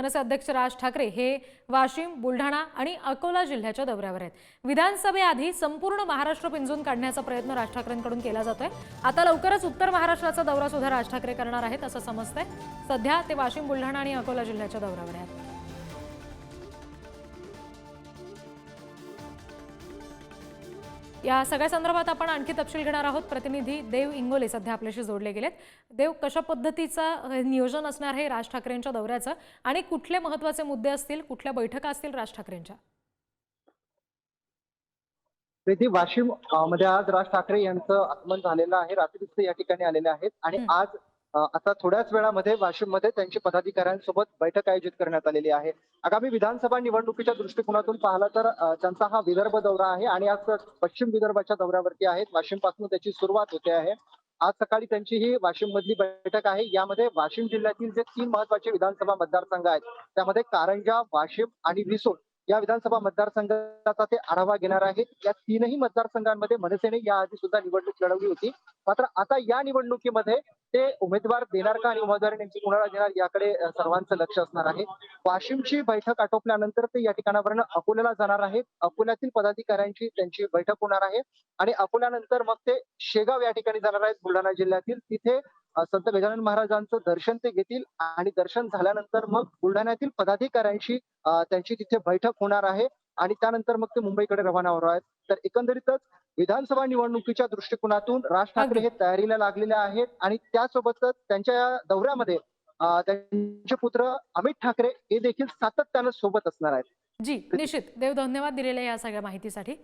मनसे अध्यक्ष राज ठाकरे हे वाशिम बुलढाणा आणि अकोला जिल्ह्याच्या दौऱ्यावर आहेत. विधानसभेआधी संपूर्ण महाराष्ट्र पिंजून काढण्याचा प्रयत्न राज ठाकरेंकडून केला जातोय. आता लवकरच उत्तर महाराष्ट्राचा दौरा सुद्धा राज ठाकरे करणार आहेत असं समजतंय. सध्या ते वाशिम बुलढाणा आणि अकोला जिल्ह्याच्या दौऱ्यावर आहेत. या सगळ्या संदर्भात आपण आणखी तपशील घेणार आहोत. प्रतिनिधी देव इंगोले सध्या आपल्याशी जोडले गेलेत. देव कशा पद्धतीचं नियोजन असणार आहे राज ठाकरेंच्या दौऱ्याचं आणि कुठले महत्त्वाचे मुद्दे असतील कुठल्या बैठका असतील राज ठाकरेंच्या? वाशिममध्ये आज राज ठाकरे यांचं आगमन झालेलं आहे. रात्रीच या ठिकाणी आलेले आहेत. आणि हं. आज आता थोड्याच वेळामध्ये वाशिममध्ये त्यांची पदाधिकाऱ्यांसोबत बैठक आयोजित करण्यात आलेली आहे. आगामी विधानसभा निवडणुकीच्या दृष्टिकोनातून पाहिलं तर त्यांचा हा विदर्भ दौरा आहे आणि आज पश्चिम विदर्भाच्या दौऱ्यावरती आहेत. वाशिमपासून त्याची सुरुवात होते आहे. आज सकाळी त्यांची ही वाशिम मधली बैठक आहे. यामध्ये वाशिम जिल्ह्यातील जे तीन महत्त्वाचे विधानसभा मतदारसंघ आहेत त्यामध्ये कारंजा वाशिम आणि रिसोड या विधानसभा मतदारसंघाचा ते आढावा घेणार आहेत. या तीनही मतदारसंघांमध्ये मनसेने याआधी सुद्धा निवडणूक लढवली होती. मात्र आता या निवडणुकीमध्ये ते उमेदवार देणार का आणि उमेदवारी नेमकी कुणाला देणार याकडे सर्वांचं लक्ष असणार आहे. वाशिमची बैठक आटोपल्यानंतर ते या ठिकाणावरनं अकोल्याला जाणार आहेत. अकोल्यातील पदाधिकाऱ्यांची त्यांची बैठक होणार आहे. आणि अकोल्यानंतर मग ते शेगाव या ठिकाणी जाणार आहेत बुलढाणा जिल्ह्यातील. तिथे संत गजानन महाराजांचं दर्शन ते घेतील आणि दर्शन झाल्यानंतर मग बुलढाण्यातील पदाधिकाऱ्यांशी त्यांची तिथे बैठक होणार आहे. आणि त्यानंतर मग ते मुंबईकडे रवाना होणार आहेत. तर एकंदरीतच विधानसभा निवडणुकीच्या दृष्टिकोनातून राज ठाकरे हे तयारीला लागलेले आहेत आणि त्यासोबतच त्यांच्या या दौऱ्यामध्ये त्यांचे पुत्र अमित ठाकरे हे देखील सातत्यानं सोबत असणार आहेत. जी निश्चित. देव धन्यवाद दिलेल्या या सगळ्या माहितीसाठी.